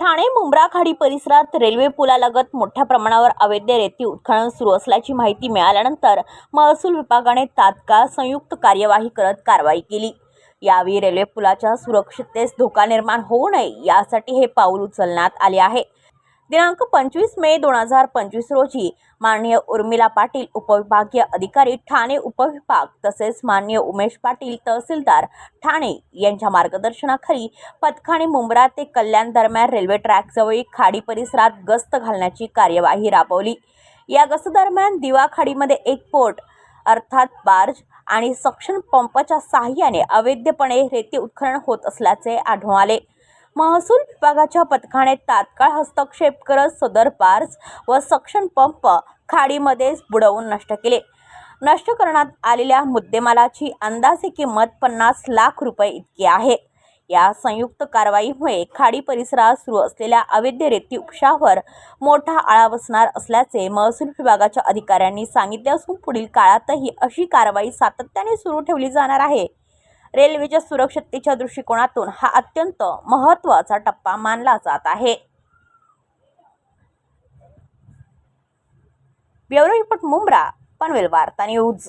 ठाणे मुंब्रा खाडी परिसरात रेल्वे पुलालगत मोठ्या प्रमाणावर अवैध रेती उत्खनन सुरू असल्याची माहिती मिळाल्यानंतर महसूल विभागाने तात्काळ संयुक्त कार्यवाही करत कारवाई केली. यावेळी रेल्वे पुलाच्या सुरक्षिततेस धोका निर्माण होऊ नये यासाठी हे पाऊल उचलण्यात आले आहे. दिनांक पंचवीस मे दोन हजार पंचवीस रोजी माननीय उर्मिला पाटील उपविभागीय अधिकारी ठाणे उपविभाग तसेच माननीय उमेश पाटील तहसीलदार ठाणे यांच्या मार्गदर्शनाखाली पथकाने मुंब्रा ते कल्याण दरम्यान रेल्वे ट्रॅकजवळील खाडी परिसरात गस्त घालण्याची कार्यवाही राबवली. या गस्तदरम्यान दिवा खाडीमध्ये एक पोर्ट अर्थात बार्ज आणि सक्शन पंपाच्या साहाय्याने अवैधपणे रेती उत्खनन होत असल्याचे आढळून आले. महसूल विभागाच्या पथकाने तात्काळ हस्तक्षेप करत सदर बार्ज व सक्शन पंप खाडीमध्येच बुडवून नष्ट केले. नष्ट करण्यात आलेल्या मुद्देमालाची अंदाजे किंमत पन्नास लाख रुपये इतकी आहे. या संयुक्त कारवाईमुळे खाडी परिसरात सुरू असलेल्या अवैध रेती उपशावर मोठा आळा बसणार असल्याचे महसूल विभागाच्या अधिकाऱ्यांनी सांगितले असून पुढील काळातही अशी कारवाई सातत्याने सुरू ठेवली जाणार आहे. रेल्वेच्या सुरक्षिततेच्या दृष्टिकोनातून हा अत्यंत महत्त्वाचा टप्पा मानला जात आहे. ब्युरो रिपोर्ट मुंब्रा पनवेल वार्ता न्यूज.